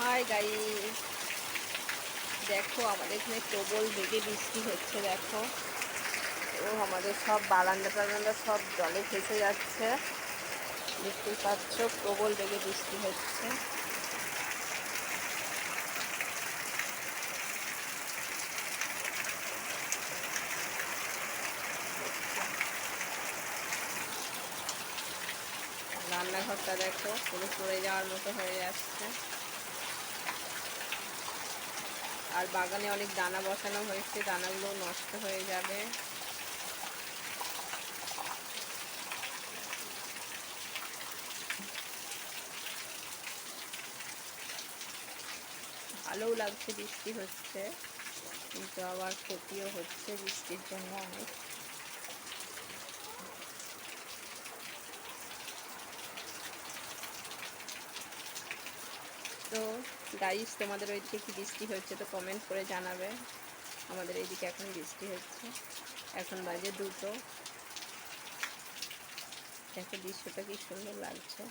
High গাই দেখো, আমাদের এখানে প্রবল বেগে বৃষ্টি হচ্ছে, দেখো। ও আমাদের সব বারান্দা টারান্দা সব জলে ভেসে যাচ্ছে। দেখতেই পাচ্ছ, প্রবল বেগে বৃষ্টি হচ্ছে। রান্নাঘরটা দেখো, পুরো পড়ে যাওয়ার মতো হয়ে যাচ্ছে। আর বাগানে অনেক দানা বসানো হয়েছে, দানাগুলো নষ্ট হয়ে যাবে। ভালোও লাগছে বৃষ্টি হচ্ছে, কিন্তু আবার ক্ষতিও হচ্ছে বৃষ্টির জন্য অনেক। তো গাইস তোমাদের ওইদিকে কি বৃষ্টি হচ্ছে তো কমেন্ট করে জানাবে। আমাদের এইদিকে এখন বৃষ্টি হচ্ছে। এখন বাজে দুটো। দেখো দৃশ্যটা কি সুন্দর লাগছে।